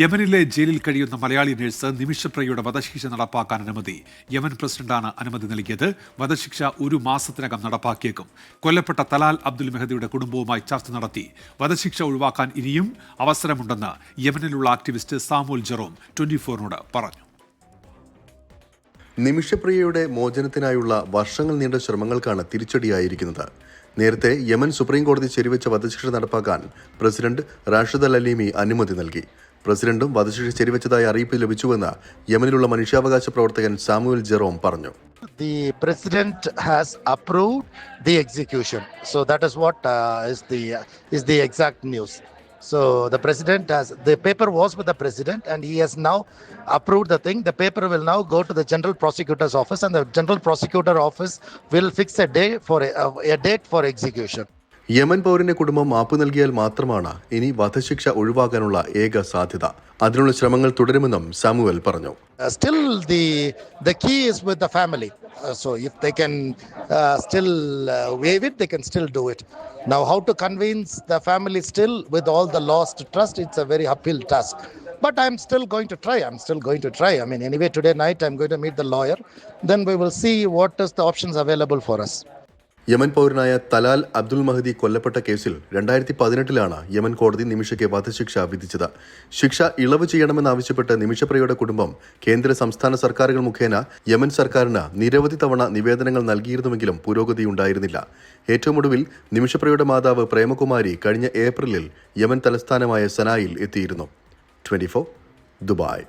യമനിലെ ജയിലിൽ കഴിയുന്ന മലയാളി നഴ്സ് നിമിഷപ്രയുടെ വധശിക്ഷ നടപ്പാക്കാൻ അനുമതി. യമൻ പ്രസിഡന്റാണ് അനുമതി നൽകിയത്. വധശിക്ഷ ഒരു മാസത്തിനകം നടപ്പാക്കിയേക്കും. കൊല്ലപ്പെട്ട തലാൽ അബ്ദുൽ മെഹദിയുടെ കുടുംബവുമായി ചർച്ച നടത്തി. വധശിക്ഷ ഒഴിവാക്കാൻ ഇനിയും അവസരമുണ്ടെന്ന് യമനിലുള്ള ആക്ടിവിസ്റ്റ് സാമുൽ ജെറോം ട്വന്റി ഫോറിനോട് പറഞ്ഞു. നിമിഷപ്രിയയുടെ മോചനത്തിനായുള്ള വർഷങ്ങൾ നീണ്ട ശ്രമങ്ങൾക്കാണ് തിരിച്ചടിയായിരിക്കുന്നത്. നേരത്തെ യമൻ സുപ്രീം കോടതി ശരിവെച്ച വധശിക്ഷ നടപ്പാക്കാൻ പ്രസിഡന്റ് റാഷിദ് അൽ അലീമി അനുമതി നൽകി. പ്രസിഡന്റും വധശിക്ഷ ശരിവെച്ചതായി അറിയിപ്പ് ലഭിച്ചുവെന്ന് യമനിലുള്ള മനുഷ്യാവകാശ പ്രവർത്തകൻ സാമുവൽ ജെറോം പറഞ്ഞു the president has approved the execution so that is what uh, is the is the exact news so the president has the paper was with the president and he has now approved the thing the paper will now go to the general prosecutor's office and the general prosecutor office will fix a day for a, a date for execution Yemen പൗരന്റെ കുടുംബം മാപ്പ് നൽകിയാൽ മാത്രമാണ് ഇനി വധശിക്ഷ ഒഴിവാക്കാനുള്ള ഏക സാധ്യത. അതിനുള്ള ശ്രമങ്ങൾ തുടരുമെന്നും സാമുവൽ പറഞ്ഞു. So if they can still waive it they can still do it now how to convince the family still with all the lost trust it's a very uphill task but I'm still going to try I'm still going to try I mean anyway today night I'm going to meet the lawyer then we will see what is the options available for Yemen പൗരനായ Talal Abdul Mahdi കൊല്ലപ്പെട്ട കേസിൽ രണ്ടായിരത്തി പതിനെട്ടിലാണ് Yemen കോടതി നിമിഷയ്ക്ക് വധശിക്ഷ വിധിച്ചത്. ശിക്ഷ ഇളവ് ചെയ്യണമെന്നാവശ്യപ്പെട്ട് നിമിഷപ്രിയയുടെ കുടുംബം കേന്ദ്ര സംസ്ഥാന സർക്കാരുകൾ മുഖേന യമൻ സർക്കാരിന് നിരവധി തവണ നിവേദനങ്ങൾ നൽകിയിരുന്നുവെങ്കിലും പുരോഗതിയുണ്ടായിരുന്നില്ല ഏറ്റവും ഒടുവിൽ നിമിഷപ്രിയയുടെ മാതാവ് പ്രേമകുമാരി കഴിഞ്ഞ ഏപ്രിലിൽ യമൻ തലസ്ഥാനമായ സനായിൽ എത്തിയിരുന്നു. Twenty Dubai.